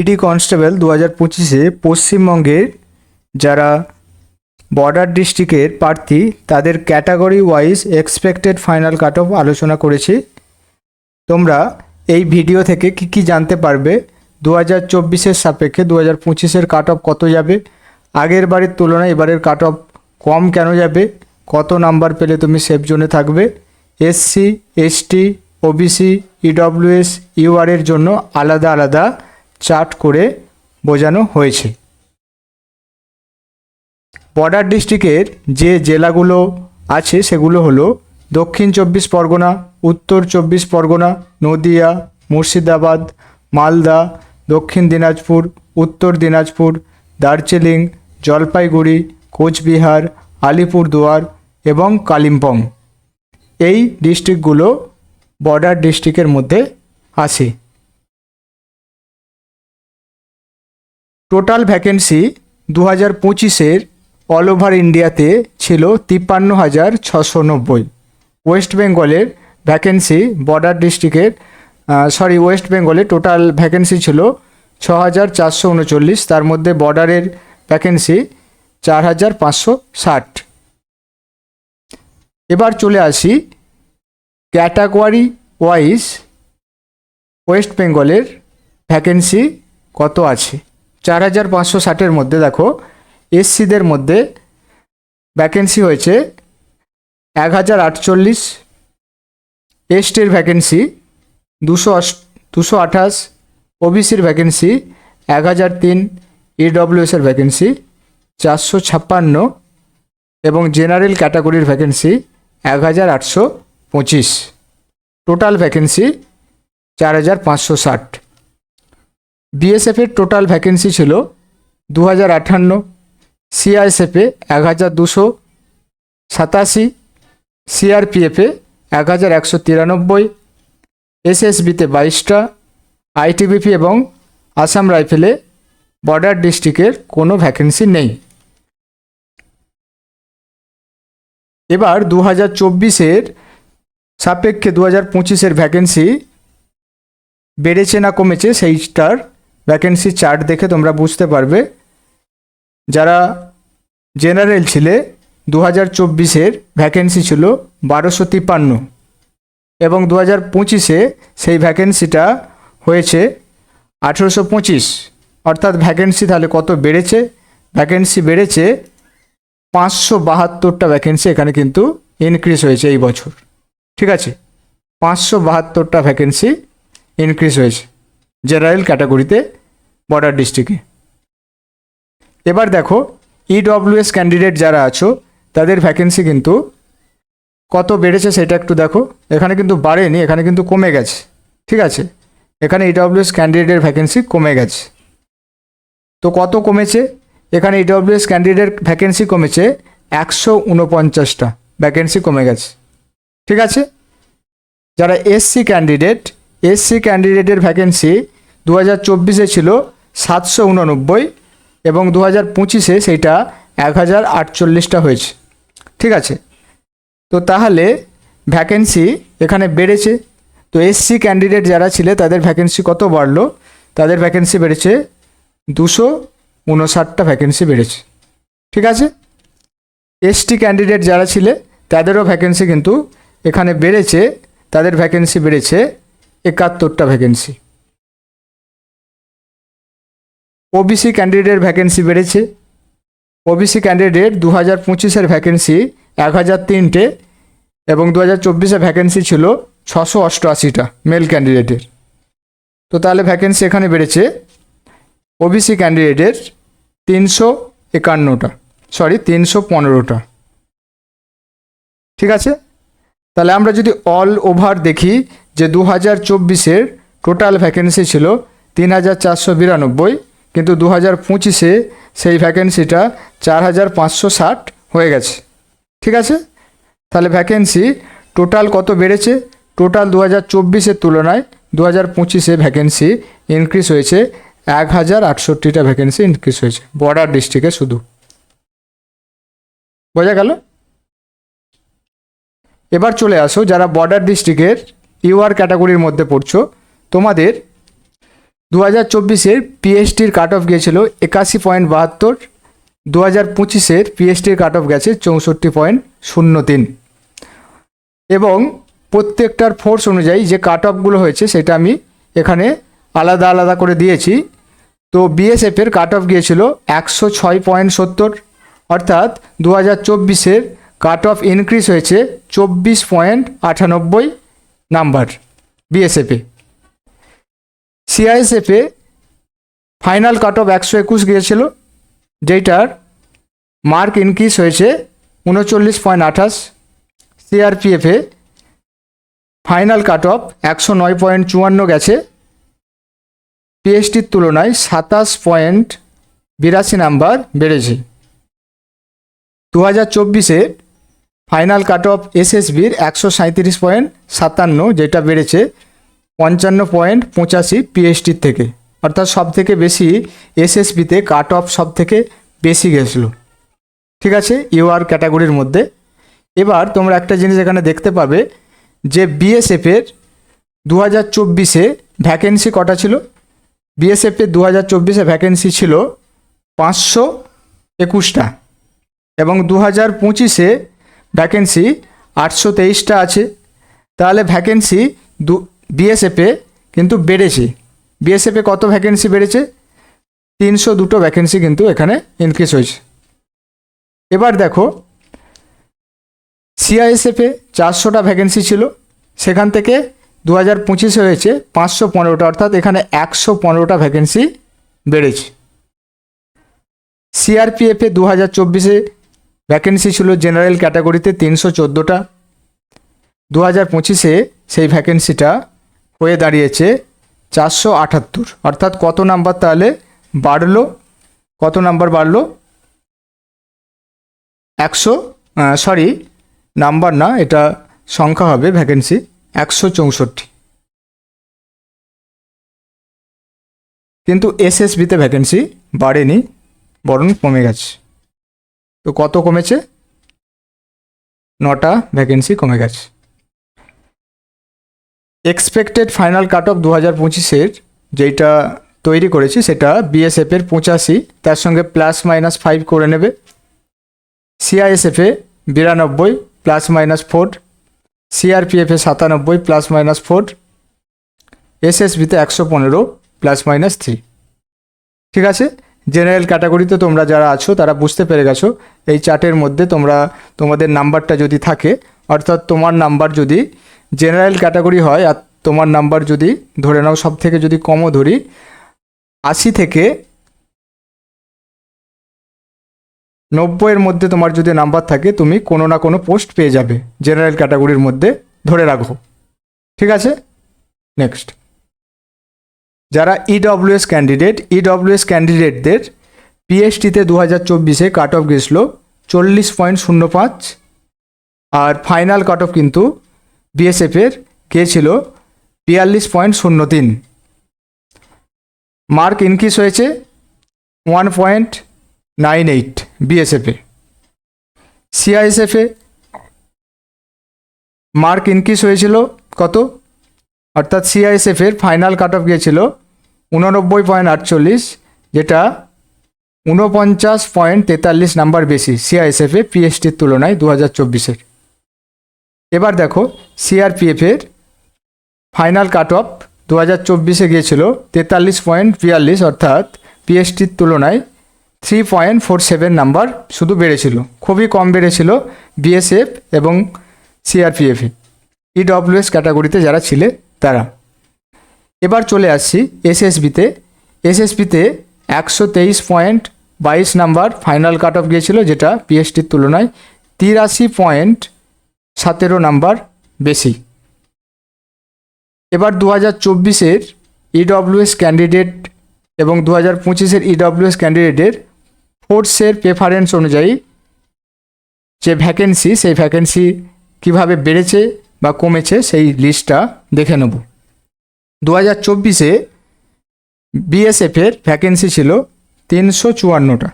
ED constable দু হাজার পঁচিশে পশ্চিমবঙ্গের যারা বর্ডার ডিস্ট্রিক্টের প্রার্থী, তাদের category wise expected final cut off আলোচনা করেছি। তোমরা এই ভিডিও থেকে কি কি জানতে পারবে? দু হাজার চব্বিশের সাপেক্ষে দু হাজার পঁচিশের কাট অফ কত যাবে? আগের বারের তুলনায় এবারের কাট অফ কম কেন যাবে? কত নাম্বার পেলে তুমি সেফ জোনে থাকবে? SC, ST, OBC, EWS, UR এর জন্য আলাদা আলাদা চার্ট করে বোঝানো হয়েছে। বর্ডার ডিস্ট্রিক্টের যে জেলাগুলো আছে সেগুলো হলো দক্ষিণ চব্বিশ পরগনা, উত্তর চব্বিশ পরগনা, নদিয়া, মুর্শিদাবাদ, মালদা, দক্ষিণ দিনাজপুর, উত্তর দিনাজপুর, দার্জিলিং, জলপাইগুড়ি, কোচবিহার, আলিপুরদুয়ার এবং কালিম্পং। এই ডিস্ট্রিক্টগুলো বর্ডার ডিস্ট্রিক্টের মধ্যে আসে টোটাল ভ্যাকেন্সি দু হাজার পঁচিশের অল ওভার ইন্ডিয়াতে ছিল তিপ্পান্ন হাজার ছশো নব্বই। ওয়েস্ট বেঙ্গলের ভ্যাকেন্সি বর্ডার ডিস্ট্রিক্টের সরি ওয়েস্ট বেঙ্গলে টোটাল ভ্যাকেন্সি ছিল ছ হাজার চারশো উনচল্লিশ, তার মধ্যে বর্ডারের ভ্যাকেন্সি চার হাজার পাঁচশো ষাট। এবার চলে আসি ক্যাটাগরি ওয়াইজ ওয়েস্ট বেঙ্গলের ভ্যাকেন্সি কত আছে? চার হাজার পাঁচশো ষাটের মধ্যে দেখো, এসসিদের মধ্যে ভ্যাকেন্সি হয়েছে এক হাজার আটচল্লিশ, এসটির ভ্যাকেন্সি দুশো দুশো আঠাশ, ওবিসির ভ্যাকেন্সি এক হাজার তিন ইডব্লিউএসের ভ্যাকেন্সি চারশো ছাপ্পান্ন এবং জেনারেল ক্যাটাগরির ভ্যাকেন্সি এক হাজার আটশো পঁচিশ। টোটাল ভ্যাকেন্সি চার হাজার পাঁচশো ষাট। বিএসএফের টোটাল ভ্যাকেন্সি ছিল দু হাজার আটান্ন সিআইএসএফে এক হাজার দুশো সাতাশি সিআরপিএফে এক হাজার একশো তিরানব্বই এসএসবিতে বাইশটা আইটিবিপি এবং আসাম রাইফেলে বর্ডার ডিস্ট্রিক্টের কোনো ভ্যাকেন্সি নেই। এবার দু হাজার চব্বিশের সাপেক্ষে দু হাজার পঁচিশের ভ্যাকেন্সি বেড়েছে না কমেছে সেইটার ভ্যাকেন্সি চার্ট দেখে তোমরা বুঝতে পারবে। যারা জেনারেল ছিলে দু হাজার চব্বিশের ভ্যাকেন্সি ছিল বারোশো তিপ্পান্ন এবং দু হাজার পঁচিশে সেই ভ্যাকেন্সিটা হয়েছে আঠেরোশো পঁচিশ। অর্থাৎ ভ্যাকেন্সি তাহলে কত বেড়েছে? ভ্যাকেন্সি বেড়েছে পাঁচশো বাহাত্তরটা ভ্যাকেন্সি এখানে কিন্তু ইনক্রিজ হয়েছে এই বছর। ঠিক আছে? পাঁচশো বাহাত্তরটা ভ্যাকেন্সি ইনক্রিজ হয়েছে। জেনারেল ক্যাটাগরিতে বর্ডার ডিস্ট্রিক্টে। এবার দেখো ইডব্লিউএস ক্যান্ডিডেট যারা আছো, তাদের ভ্যাকেন্সি কিন্তু কত বেড়েছে সেটা একটু দেখো। এখানে কিন্তু বাড়েনি, এখানে কিন্তু কমে গেছে, ঠিক আছে? এখানে ইডব্লিউএস ক্যান্ডিডেটের ভ্যাকেন্সি কমে গেছে। তো কত কমেছে? এখানে ইডব্লিউএস ক্যান্ডিডেট ভ্যাকেন্সি কমেছে একশো উনপঞ্চাশটা ভ্যাকেন্সি কমে গেছে, ঠিক আছে? যারা এসসি ক্যান্ডিডেট এসসি ক্যান্ডিডেটের ভ্যাকেন্সি দু হাজার চব্বিশে ছিল সাতশো উননব্বই এবং দু হাজার পঁচিশে সেইটা এক হাজার আটচল্লিশটা হয়েছে। ঠিক আছে? তো তাহলে ভ্যাকেন্সি এখানে বেড়েছে। তো এসসি ক্যান্ডিডেট যারা ছিলে তাদের ভ্যাকেন্সি কত বাড়লো? তাদের ভ্যাকেন্সি বেড়েছে দুশো উনষাটটা ভ্যাকেন্সি বেড়েছে। ঠিক আছে? এসটি ক্যান্ডিডেট যারা ছিলে তাদেরও ভ্যাকেন্সি কিন্তু এখানে বেড়েছে। তাদের ভ্যাকেন্সি বেড়েছে একাত্তরটা ভ্যাকেন্সি ওবিসি ক্যান্ডিডেট ভ্যাকেন্সি বেড়েছে। ওবিসি ক্যান্ডিডেট দু হাজার পঁচিশের ভ্যাকেন্সি এক হাজার তিনটে এবং দু হাজার চব্বিশে ভ্যাকেন্সি ছিল ছশো অষ্টআশিটা মেল ক্যান্ডিডেটের তো তাহলে ভ্যাকেন্সি এখানে বেড়েছে। ওবিসি ক্যান্ডিডেটের তিনশো একান্নটা সরি তিনশো পনেরোটা। ঠিক আছে? তাহলে আমরা যদি অল ওভার দেখি যে দু হাজার চব্বিশের টোটাল ভ্যাকেন্সি ছিল তিন হাজার চারশো বিরানব্বই কিন্তু দু হাজার পঁচিশে সেই ভ্যাকেন্সিটা চার হাজার পাঁচশো ষাট হয়ে গেছে। ঠিক আছে? তাহলে ভ্যাকেন্সি টোটাল কত বেড়েছে? টোটাল দু হাজার চব্বিশের তুলনায় দু হাজার পঁচিশে ভ্যাকেন্সি ইনক্রিজ হয়েছে এক হাজার আটষট্টিটা ভ্যাকেন্সি ইনক্রিজ হয়েছে বর্ডার ডিস্ট্রিক্টে শুধু। বোঝা গেল? এবার চলে আসো, যারা বর্ডার ডিস্ট্রিক্টের ইউআর ক্যাটাগরির মধ্যে পড়ছো, তোমাদের দু হাজার চব্বিশের পিএইচডির কাট অফ গিয়েছিল একাশি পয়েন্ট বাহাত্তর দু হাজার পঁচিশের পিএইচডির কাট অফ গেছে চৌষট্টি পয়েন্ট শূন্য তিন। এবং প্রত্যেকটার ফোর্স অনুযায়ী যে কাট অফগুলো হয়েছে সেটা আমি এখানে আলাদা আলাদা করে দিয়েছি। তো বিএসএফের কাট অফ গিয়েছিল একশো ছয় পয়েন্ট সত্তর, অর্থাৎ দু হাজার চব্বিশের কাট অফ ইনক্রিজ হয়েছে চব্বিশ পয়েন্ট আটানব্বই নাম্বার বিএসএফে সিআইএসএফে ফাইনাল কাট অফ একশো একুশ গিয়েছিল যেটার মার্ক ইনক্রিজ হয়েছে উনচল্লিশ পয়েন্ট আঠাশ সিআরপিএফে ফাইনাল কাট অফ একশো নয় পয়েন্ট চুয়ান্ন গেছে পিএইচডির তুলনায় সাতাশ পয়েন্ট বিরাশি নাম্বার বেড়েছে। দু হাজার চব্বিশে ফাইনাল কাট অফ এসএসবির একশো সাঁত্রিশ পয়েন্ট সাতান্ন, যেটা বেড়েছে পঞ্চান্ন পয়েন্ট পঁচাশি পিএইচডির থেকে। অর্থাৎ সব থেকে বেশি এসএসবিতে কাট অফ সব থেকে বেশি গেছিল। ঠিক আছে ইউআর ক্যাটাগরির মধ্যে। এবার তোমরা একটা জিনিস এখানে দেখতে পাবে যে বিএসএফের দু হাজার চব্বিশে ভ্যাকেন্সি কটা ছিল? বিএসএফের দু হাজার চব্বিশে ভ্যাকেন্সি ছিল পাঁচশো একুশটা এবং দু হাজার পঁচিশে ভ্যাকেন্সি আটশো তেইশটা আছে। তাহলে ভ্যাকেন্সি দু বিএসএফে কিন্তু বেড়েছে। বিএসএফে কত ভ্যাকেন্সি বেড়েছে? তিনশো দুটো ভ্যাকেন্সি কিন্তু এখানে ইনক্রিজ হয়েছে। এবার দেখো সিআইএসএফে চারশোটা ভ্যাকেন্সি ছিল। সেখান থেকে দু হাজার পঁচিশে হয়েছে পাঁচশো পনেরোটা, অর্থাৎ এখানে একশো পনেরোটা ভ্যাকেন্সি বেড়েছে। সিআরপিএফে দু হাজার চব্বিশে ভ্যাকেন্সি ছিল জেনারেল ক্যাটাগরিতে তিনশো চোদ্দোটা। দু হাজার পঁচিশে সেই ভ্যাকেন্সিটা হয়ে দাঁড়িয়েছে চারশো আটাত্তর। অর্থাৎ কত নাম্বার তাহলে? বাড়লো। কত নাম্বার বাড়লো? একশো সরি নাম্বার না, এটা সংখ্যা হবে ভ্যাকেন্সি একশো চৌষট্টি। কিন্তু এসএসবিতে ভ্যাকেন্সি বাড়েনি, বরং কমে গেছে। তো কত কমেছে? নটা ভ্যাকেন্সি কমে গেছে। এক্সপেক্টেড ফাইনাল কাট অফ দু হাজার পঁচিশের যেটা তৈরি করেছি, সেটা বিএসএফের পঁচাশি, তার সঙ্গে প্লাস মাইনাস ফাইভ করে নেবে। সিআইএসএফে বিরানব্বই প্লাস মাইনাস ফোর সিআরপিএফে সাতানব্বই প্লাস মাইনাস ফোর এসএসবিতে একশো পনেরো প্লাস মাইনাস থ্রি ঠিক আছে? জেনারেল ক্যাটাগরিতে তোমরা যারা আছো, তারা বুঝতে পেরে গেছো, এই চার্টের মধ্যে তোমরা তোমাদের নাম্বারটা যদি থাকে, অর্থাৎ তোমার নাম্বার যদি জেনারেল ক্যাটাগরি হয়, আর তোমার নাম্বার যদি ধরে নাও সব থেকে যদি কমও ধরি, আশি থেকে নব্বইয়ের মধ্যে তোমার যদি নাম্বার থাকে, তুমি কোনো না কোনো পোস্ট পেয়ে যাবে জেনারেল ক্যাটাগরির মধ্যে ধরে রাখো। ঠিক আছে? নেক্সট যারা ইডব্লিউএস ক্যান্ডিডেট ইডব্লিউএস ক্যান্ডিডেটদের পিএইচডিতে দু হাজার চব্বিশে কাট অফ গেছিল চল্লিশ পয়েন্ট শূন্য পাঁচ, আর ফাইনাল কাট অফ কিন্তু বিএসএফের গিয়েছিল বিয়াল্লিশ পয়েন্ট শূন্য তিন। মার্ক ইনক্রিজ হয়েছে ওয়ান পয়েন্ট নাইন এইট বিএসএফে সিআইএসএফে মার্ক ইনক্রিজ হয়েছিল কত? অর্থাৎ সিআইএসএফের ফাইনাল কাট অফ গিয়েছিল উননব্বই পয়েন্ট আটচল্লিশ, যেটা ঊনপঞ্চাশ পয়েন্ট তেতাল্লিশ নাম্বার বেশি সিআইএসএফে পিএসটির তুলনায় দু হাজার চব্বিশের। এবার দেখো সিআরপিএফের ফাইনাল কাট অফ দু হাজার চব্বিশে গিয়েছিল, তেতাল্লিশ পয়েন্ট বিয়াল্লিশ অর্থাৎ পিএসটির তুলনায় three point four seven number শুধু বেড়েছিল, খুবই কম বেড়েছিল বিএসএফ এবং সিআরপিএফে ইডব্লিউএস ক্যাটাগরিতে যারা ছিলে তারা। এবার চলে আসছি এসএসবিতে এসএসবিতে একশো তেইশ পয়েন্ট বাইশ নাম্বার ফাইনাল কাট অফ গিয়েছিল, যেটা পিএসটির তুলনায় তিরাশি পয়েন্ট সতেরো নাম্বার বেশি। এবার দু হাজার চব্বিশের ইডব্লিউএস ক্যান্ডিডেট এবং দু হাজার পঁচিশের ইডব্লিউএস ক্যান্ডিডেটের ফোর্সের প্রেফারেন্স অনুযায়ী যে ভ্যাকেন্সি সেই ভ্যাকেন্সি কীভাবে বেড়েছে বা কমেছে সেই লিস্টটা দেখে নেব। দু হাজার চব্বিশে বিএসএফের ভ্যাকেন্সি ছিল তিনশো চুয়ান্নটা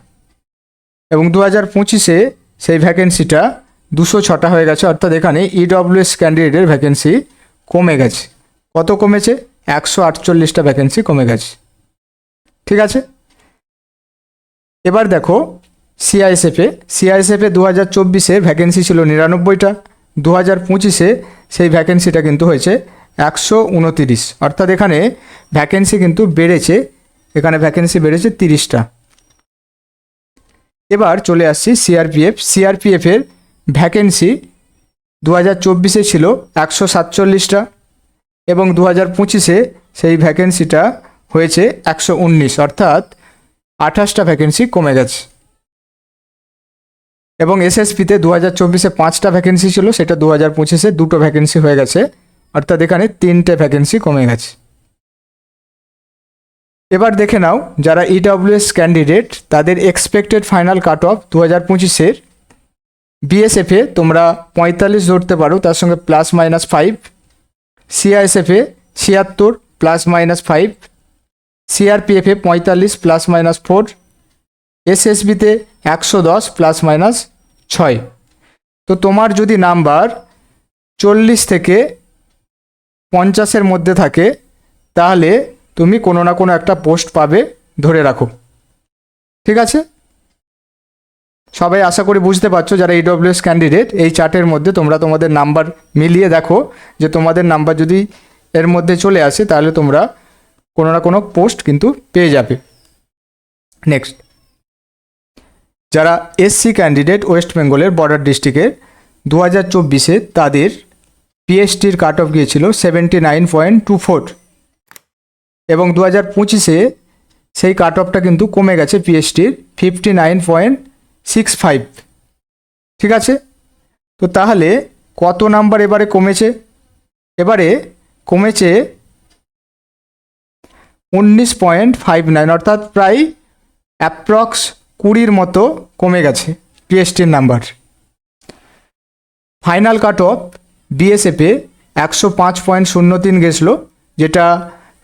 এবং দু হাজার পঁচিশে সেই ভ্যাকেন্সিটা দুশো ছটা হয়ে গেছে, অর্থাৎ এখানে ইডব্লিউএস ক্যান্ডিডেটের ভ্যাকেন্সি কমে গেছে। কত কমেছে? একশো আটচল্লিশটা ভ্যাকেন্সি কমে গেছে। ঠিক আছে? এবার দেখো সিআইএসএফে সিআইএসএফে দু হাজার চব্বিশে ভ্যাকেন্সি ছিল নিরানব্বইটা দু হাজার পঁচিশে সেই ভ্যাকেন্সিটা কিন্তু হয়েছে একশো উনতিরিশ। অর্থাৎ এখানে ভ্যাকেন্সি কিন্তু বেড়েছে, এখানে ভ্যাকেন্সি বেড়েছে তিরিশটা। এবার চলে আসছি সিআরপিএফ সিআরপিএফের ভ্যাকেন্সি দু হাজার চব্বিশে ছিল একশো সাতচল্লিশটা এবং দু হাজার পঁচিশে সেই ভ্যাকেন্সিটা হয়েছে একশো উনিশ, অর্থাৎ আঠাশটা ভ্যাকেন্সি কমে গেছে। এবং এসএসপিতে দু হাজার চব্বিশে পাঁচটা ভ্যাকেন্সি ছিল, সেটা দু হাজার পঁচিশে দুটো ভ্যাকেন্সি হয়ে গেছে, অর্থাৎ এখানে তিনটে ভ্যাকেন্সি কমে গেছে। এবার দেখে নাও, যারা ইডব্লিউএস ক্যান্ডিডেট তাদের এক্সপেক্টেড ফাইনাল কাট অফ দু হাজার পঁচিশের বিএসএফে তোমরা পঁয়তাল্লিশ ধরতে পারো, তার সঙ্গে প্লাস মাইনাস ফাইভ সিআইএসএফে ছিয়াত্তর প্লাস মাইনাস ফাইভ সিআরপিএফে পঁয়তাল্লিশ প্লাস মাইনাস ফোর এসএসবিতে একশো দশ প্লাস মাইনাস ছয়। তো তোমার যদি নাম্বার চল্লিশ থেকে পঞ্চাশের মধ্যে থাকে, তাহলে তুমি কোনো না কোনো একটা পোস্ট পাবে ধরে রাখো। ঠিক আছে? সবাই আশা করি বুঝতে পারছ যারা ইডব্লিউএস ক্যান্ডিডেট এই চার্টের মধ্যে তোমরা তোমাদের নাম্বার মিলিয়ে দেখো, যে তোমাদের নাম্বার যদি এর মধ্যে চলে আসে, তাহলে তোমরা কোনো না কোনো পোস্ট কিন্তু পেয়ে যাবে। নেক্সট যারা এসসি ক্যান্ডিডেট ওয়েস্ট বেঙ্গলের বর্ডার ডিস্ট্রিক্টের দু হাজার চব্বিশে তাদের পিএসটির কাট অফ গিয়েছিল seventy nine point two four এবং দু হাজার পঁচিশে সেই কাট অফটা কিন্তু কমে গেছে পিএসটির fifty nine point six five ঠিক আছে? তো তাহলে কত নাম্বার এবারে কমেছে? এবারে কমেছে উনিশ পয়েন্ট ফাইভ নাইন অর্থাৎ প্রায় অ্যাপ্রক্স কুড়ির মতো কমে গেছে পিএসটির নাম্বার। ফাইনাল কাট অফ বিএসএফে একশো পাঁচ পয়েন্ট শূন্য তিন গেছিল, যেটা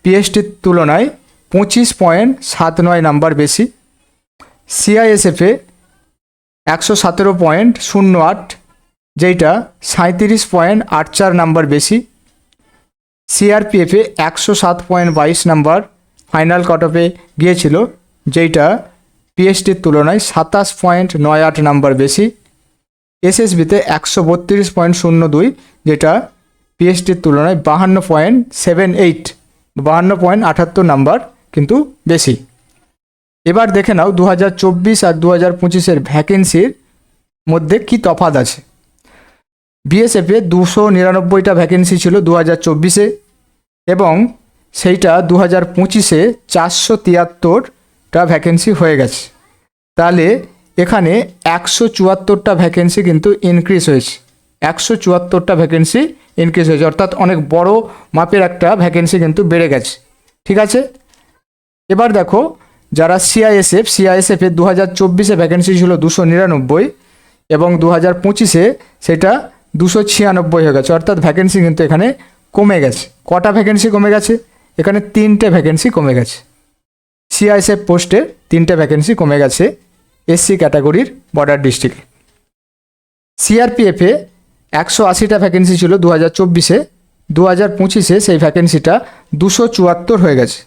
পিএসটির তুলনায় পঁচিশ পয়েন্ট সাত নয় নাম্বার বেশি। সিআইএসএফে একশো সতেরো পয়েন্ট শূন্য আট, যেইটা সাঁত্রিশ পয়েন্ট আট চার নাম্বার বেশি। সিআরপিএফে একশো সাত পয়েন্ট বাইশ নাম্বার ফাইনাল কাট অফে গিয়েছিল, যেইটা পিএসটির তুলনায় সাতাশ পয়েন্ট নয় আট নাম্বার বেশি। এসএসবিতে একশো বত্রিশ পয়েন্ট শূন্য দুই, যেটা পিএসটির তুলনায় বাহান্ন পয়েন্ট সেভেন এইট, বাহান্ন পয়েন্ট আটাত্তর নাম্বার, কিন্তু বেশি। এবার দেখে নাও দু হাজার চব্বিশ আর দু হাজার পঁচিশের ভ্যাকেন্সির মধ্যে কি তফাত আছে। বিএসএফে দুশো নিরানব্বইটা ভ্যাকেন্সি ছিল দু হাজার চব্বিশে এবং সেইটা দু হাজার পঁচিশে চারশো তিয়াত্তরটা ভ্যাকেন্সি হয়ে গেছে। তাহলে এখানে একশো চুয়াত্তরটা ভ্যাকেন্সি কিন্তু ইনক্রিজ হয়েছে। একশো চুয়াত্তরটা ভ্যাকেন্সি ইনক্রিজ হয়েছে। অর্থাৎ অনেক বড় মাপের একটা ভ্যাকেন্সি কিন্তু বেড়ে গেছে। ঠিক আছে? এবার দেখো যারা সিআইএসএফ সিআইএসএফের দু হাজার চব্বিশে ভ্যাকেন্সি ছিল দুশো নিরানব্বই এবং দু হাজার পঁচিশে সেটা দুশো ছিয়ানব্বই হয়ে গেছে। অর্থাৎ ভ্যাকেন্সি কিন্তু এখানে কমে গেছে। কটা ভ্যাকেন্সি কমে গেছে? এখানে তিনটে ভ্যাকেন্সি কমে গেছে। সিআইএসএফ পোস্টে তিনটে ভ্যাকেন্সি কমে গেছে এসসি ক্যাটাগরির বর্ডার ডিস্ট্রিক্টে সিআরপিএফে একশো আশিটা ভ্যাকেন্সি ছিল দু হাজার চব্বিশে। দু হাজার পঁচিশে সেই ভ্যাকেন্সিটা দুশো চুয়াত্তর হয়ে গেছে।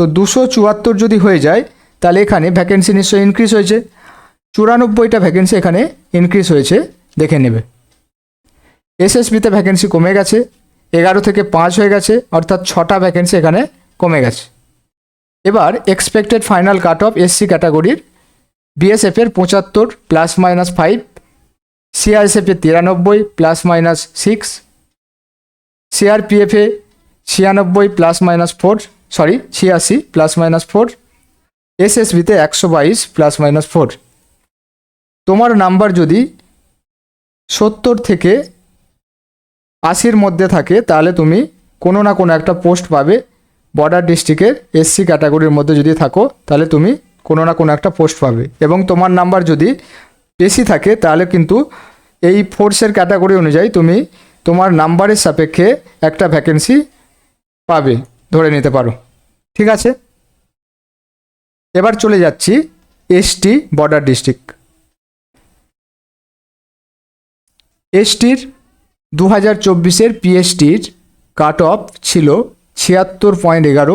তো দুশো চুয়াত্তর যদি হয়ে যায়, তাহলে এখানে ভ্যাকেন্সি নিশ্চয়ই ইনক্রিজ হয়েছে। চুরানব্বইটা ভ্যাকেন্সি এখানে ইনক্রিজ হয়েছে, দেখে নেবে। এসএসবিতে ভ্যাকেন্সি কমে গেছে, এগারো থেকে পাঁচ হয়ে গেছে, অর্থাৎ ছটা ভ্যাকেন্সি এখানে কমে গেছে। এবার expected final cut off SC ক্যাটাগরির বিএসএফের পঁচাত্তর প্লাস মাইনাস ফাইভ সিআরএসএফে তিরানব্বই প্লাস মাইনাস সিক্স সিআরপিএফে ছিয়ানব্বই প্লাস মাইনাস ফোর সরি, ছিয়াশি প্লাস মাইনাস ফোর এসএসবিতে একশো বাইশ প্লাস মাইনাস ফোর তোমার নাম্বার যদি সত্তর থেকে আশির মধ্যে থাকে, তাহলে তুমি কোনো না কোনো একটা পোস্ট পাবে। বর্ডার ডিস্ট্রিক্টের এসসি ক্যাটাগরির মধ্যে যদি থাকো, তাহলে তুমি কোনো না কোনো একটা পোস্ট পাবে। এবং তোমার নাম্বার যদি বেশি থাকে, তাহলে কিন্তু এই ফোর্সের ক্যাটাগরি অনুযায়ী তুমি তোমার নাম্বারের সাপেক্ষে একটা ভ্যাকেন্সি পাবে। ধরে নিতে পারো। ঠিক আছে? এবার চলে যাচ্ছি এসটি বর্ডার ডিস্ট্রিক্ট এসটির দু হাজার চব্বিশের পিএসটির কাট অফ ছিল ছিয়াত্তর পয়েন্ট এগারো।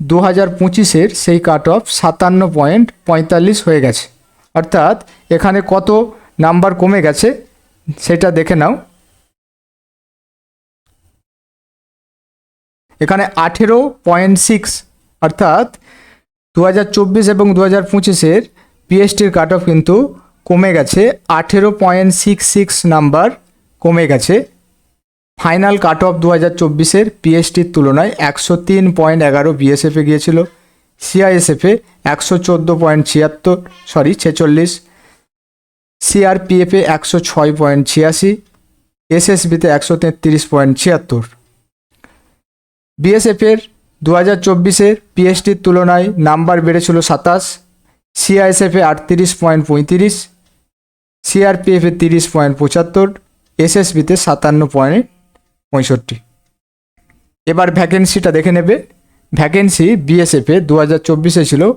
দু হাজার পঁচিশের সেই কাট অফ সাতান্ন পয়েন্ট পঁয়তাল্লিশ হয়ে গেছে। অর্থাৎ এখানে কত নাম্বার কমে গেছে, সেটা দেখে নাও। এখানে আঠেরো পয়েন্ট সিক্স অর্থাৎ দু হাজার চব্বিশ এবং দু হাজার পঁচিশের পিএসটির কাট অফ কিন্তু কমে গেছে। আঠেরো পয়েন্ট সিক্স সিক্স নাম্বার কমে গেছে। ফাইনাল কাট অফ দু হাজার চব্বিশের পিএসটির তুলনায় একশো তিন পয়েন্ট এগারো বিএসএফে গিয়েছিল। সিআইএসএফে একশো চোদ্দ পয়েন্ট ছিয়াত্তর সরি ছেচল্লিশ। সিআরপিএফে একশো ছয় পয়েন্ট ছিয়াশি। এসএসবিতে একশো তেত্রিশ পয়েন্ট ছিয়াত্তর। বিএসএফের দু হাজার চব্বিশের পিএসটির তুলনায় নাম্বার বেড়েছিল সাতাশ সিআইএসএফে আটত্রিশ পয়েন্ট পঁয়ত্রিশ সিআরপিএফে তিরিশ পয়েন্ট পঁচাত্তর এসএসবিতে সাতান্ন পয়েন্ট পঁয়ষট্টি। এবার ভ্যাকেন্সিটা দেখে নেবে। ভ্যাকেন্সি বিএসএফে দু হাজার চব্বিশে ছিল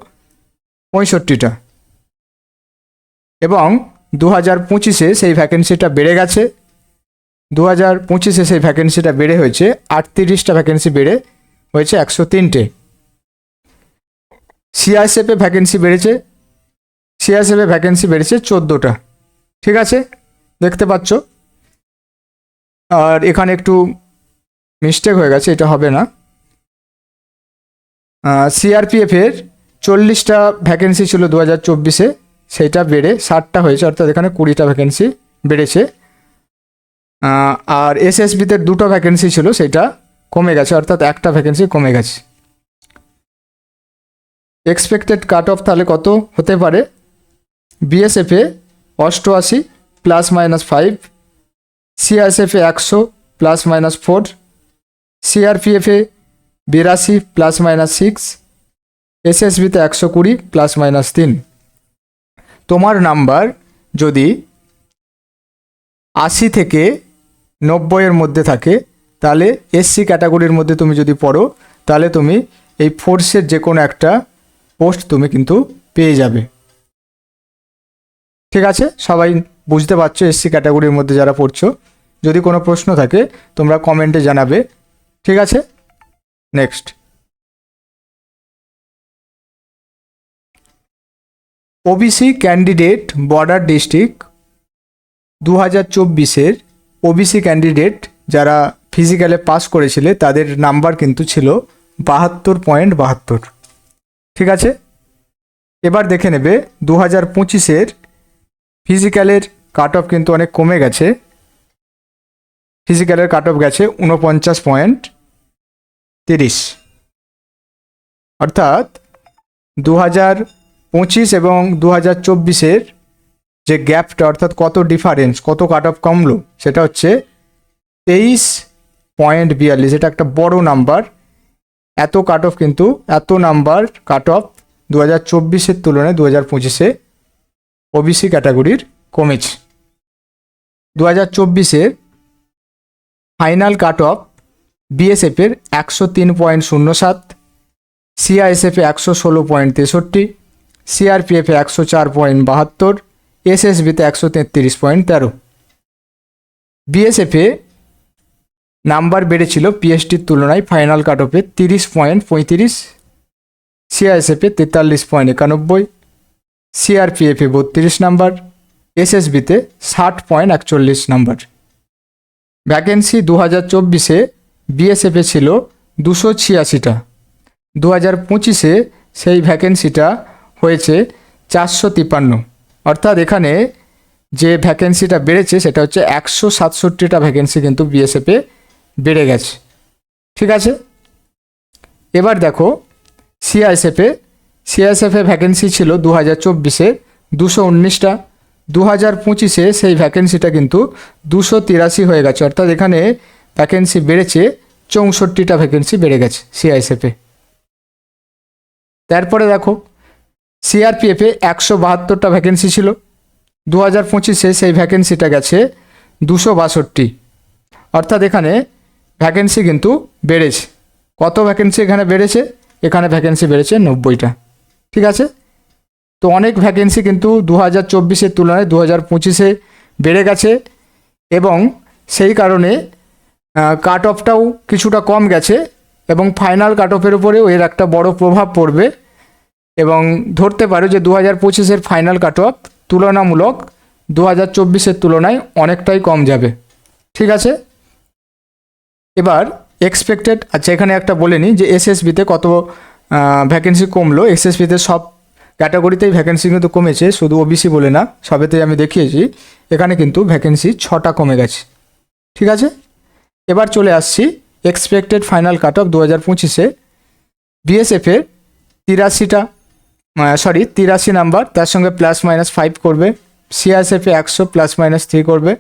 পঁয়ষট্টিটা। এবং দু হাজার পঁচিশে সেই ভ্যাকেন্সিটা বেড়ে গেছে। দু হাজার পঁচিশে সেই ভ্যাকেন্সিটা বেড়ে হয়েছে, আটত্রিশটা ভ্যাকেন্সি বেড়ে হয়েছে একশো তিনটে। সিআইএসএফে ভ্যাকেন্সি বেড়েছে সিআইএসএফে ভ্যাকেন্সি বেড়েছে চোদ্দোটা। ঠিক আছে? দেখতে পাচ্ছ? আর এখানে একটু মিস্টেক হয়ে গেছে, এটা হবে না। সিআরপিএফের চল্লিশটা ভ্যাকেন্সি ছিল দু হাজার চব্বিশে, সেইটা বেড়ে ষাটটা হয়েছে, অর্থাৎ এখানে কুড়িটা ভ্যাকেন্সি বেড়েছে। আর এসএসবিতে দুটো ভ্যাকেন্সি ছিল, সেটা কমে গেছে, অর্থাৎ একটা ভ্যাকেন্সি কমে গেছে। এক্সপেক্টেড কাট অফ তাহলে কত হতে পারে? বিএসএফে অষ্টআশি প্লাস মাইনাস ফাইভ সিআইএসএফে একশো প্লাস মাইনাস ফোর সিআরপিএফে বিরাশি প্লাস মাইনাস সিক্স এসএসবিতে একশো কুড়ি প্লাস মাইনাস তিন। তোমার নাম্বার যদি আশি থেকে নব্বইয়ের মধ্যে থাকে, তাহলে এসসি ক্যাটাগরির মধ্যে তুমি যদি পড়ো, তাহলে তুমি এই ফোর্সের যে কোনো একটা পোস্ট তুমি কিন্তু পেয়ে যাবে। ঠিক আছে? সবাই বুঝতে পারছ এসসি ক্যাটাগরির মধ্যে যারা পড়ছো? যদি কোনো প্রশ্ন থাকে, তোমরা কমেন্টে জানাবে। ঠিক আছে? Next OBC candidate border district দু হাজার চব্বিশের ওবিসি ক্যান্ডিডেট যারা ফিজিক্যালে পাস করেছিলে, তাদের নাম্বার কিন্তু ছিল বাহাত্তর পয়েন্ট বাহাত্তর। ঠিক আছে? এবার দেখে নেবে দু হাজার পঁচিশের ফিজিক্যালের কাট অফ কিন্তু অনেক কমে গেছে। ফিজিক্যালের কাট অফ গেছে উনপঞ্চাশ পয়েন্ট তিরিশ। অর্থাৎ দু হাজার পঁচিশ এবং দু হাজার চব্বিশের যে গ্যাপটা, অর্থাৎ কত ডিফারেন্স কত কাট অফ কমলো, সেটা হচ্ছে তেইশ পয়েন্ট বিয়াল্লিশ। এটা একটা বড় নাম্বার এত কাট অফ কিন্তু, এত নাম্বার কাট অফ দু হাজার চব্বিশের তুলনায় দু হাজার পঁচিশে ওবিসি ক্যাটাগরির কমেছে। দু হাজার চব্বিশের ফাইনাল কাট অফ বিএসএফের একশো তিন পয়েন্ট শূন্য সাত সিআইএসএফে একশো ষোলো পয়েন্ট তেষট্টি সিআরপিএফে একশো চার পয়েন্ট বাহাত্তর এসএসবিতে একশো তেত্রিশ পয়েন্ট তেরো। বিএসএফে নাম্বার বেড়েছিল পিএসটির তুলনায় ফাইনাল কাট অফে তিরিশ পয়েন্ট পঁয়ত্রিশ, সিআইএসএফে তেতাল্লিশ পয়েন্ট একানব্বই, সিআরপিএফে বত্রিশ নাম্বার, এসএসবিতে ষাট পয়েন্ট একচল্লিশ নাম্বার। ভ্যাকেন্সি দু হাজার চব্বিশে বিএসএফে ছিল দুশো ছিয়াশিটা। দু হাজার পঁচিশে সেই ভ্যাকেন্সিটা হয়েছে চারশো তিপ্পান্ন অর্থাৎ এখানে যে ভ্যাকেন্সিটা বেড়েছে, সেটা হচ্ছে একশো সাতষট্টিটা ভ্যাকেন্সি কিন্তু বিএসএফে বেড়ে গেছে। ঠিক আছে? এবার দেখো সিআইএসএফে সিআইএসএফে ভ্যাকেন্সি ছিল দু হাজার চব্বিশে দুশো উনিশটা। দু হাজার পঁচিশে সেই ভ্যাকেন্সিটা কিন্তু দুশো তিরাশি হয়ে গেছে। অর্থাৎ এখানে ভ্যাকেন্সি বেড়েছে, চৌষট্টিটা ভ্যাকেন্সি বেড়ে গেছে সিআইএসএফে তারপরে দেখো সিআরপিএফে একশো বাহাত্তরটা ভ্যাকেন্সি ছিল। দু হাজার পঁচিশে সেই ভ্যাকেন্সিটা গেছে দুশো বাষট্টি। অর্থাৎ এখানে ভ্যাকেন্সি কিন্তু বেড়েছে। কত ভ্যাকেন্সি এখানে বেড়েছে? এখানে ভ্যাকেন্সি বেড়েছে নব্বইটা। ঠিক আছে? তো অনেক ভ্যাকেন্সি কিন্তু দু হাজার চব্বিশের তুলনায় দু হাজার পঁচিশে বেড়ে গেছে এবং সেই কারণে কাট অফটাও কিছুটা কম গেছে এবং ফাইনাল কাট অফের উপরেও এর একটা বড় প্রভাব পড়বে। এবং ধরতে পারো যে দু হাজার পঁচিশের ফাইনাল কাট অফ তুলনামূলক দু হাজার চব্বিশের তুলনায় অনেকটাই কম যাবে। ঠিক আছে? এবার এক্সপেক্টেড আচ্ছা এখানে একটা বলে নিই যে এসএসবিতে কত ভ্যাকেন্সি কমলো। এসএসবিতে সব ক্যাটাগরিতেই ভ্যাকেন্সি কিন্তু কমেছে, শুধু ওবিসি বলে না, সবেতেই আমি দেখিয়েছি। এখানে কিন্তু ভ্যাকেন্সি ছটা কমে গেছে। ঠিক আছে? এবার চলে আসছি এক্সপেক্টেড ফাইনাল কাট অফ দু হাজার পঁচিশে বিএসএফের তিরাশিটা। সরি তিরাশি নাম্বার, তার সঙ্গে প্লাস মাইনাস ফাইভ করবে। সিআরএসএফে একশো প্লাস মাইনাস থ্রি করবে।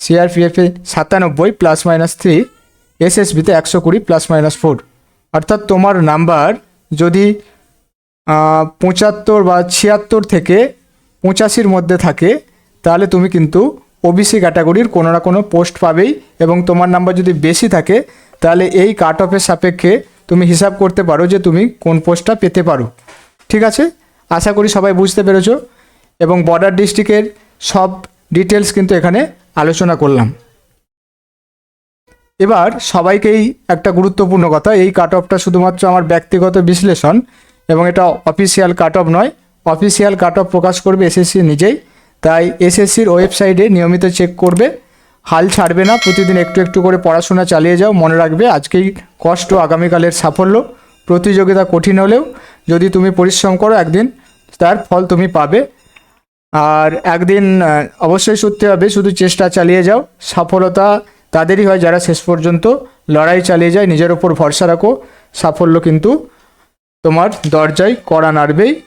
সিআরপিএফে সাতানব্বই প্লাস মাইনাস থ্রি এসএসবিতে একশো কুড়ি প্লাস মাইনাস ফোর অর্থাৎ তোমার নাম্বার যদি পঁচাত্তর বা ছিয়াত্তর থেকে পঁচাশির মধ্যে থাকে, তাহলে তুমি কিন্তু ওবিসি ক্যাটাগরির কোনো না কোনো পোস্ট পাবেই এবং তোমার নাম্বার যদি বেশি থাকে, তাহলে এই কাট অফের সাপেক্ষে তুমি হিসাব করতে পারো যে তুমি কোন পোস্টটা পেতে পারো। ঠিক আছে? আশা করি সবাই বুঝতে পেরেছ এবং বর্ডার ডিস্ট্রিক্টের সব ডিটেলস কিন্তু এখানে আলোচনা করলাম। এবার সবাইকেই একটা গুরুত্বপূর্ণ কথা, এই কাট অফটা শুধুমাত্র আমার ব্যক্তিগত বিশ্লেষণ এবং এটা অফিসিয়াল কাট অফ নয় অফিসিয়াল কাট অফ প্রকাশ করবে এসএসসি নিজেই, তাই এসএসসির ওয়েবসাইটে নিয়মিত চেক করবে। হাল ছাড়বে না, প্রতিদিন একটু একটু করে পড়াশোনা চালিয়ে যাও, মনে রাখবে আজকেই কষ্ট আগামীকালের সাফল্য, প্রতিযোগিতা কঠিন হলেও যদি তুমি পরিশ্রম করো একদিন, তার ফল তুমি পাবে। আর একদিন অবশ্যই সত্যি হবে, শুধু চেষ্টা চালিয়ে যাও। সফলতা তাদেরই হয় যারা শেষ পর্যন্ত লড়াই চালিয়ে যায়। নিজের ওপর ভরসা রাখো। সাফল্য কিন্তু তোমার দরজায় কড়া নাড়বেই।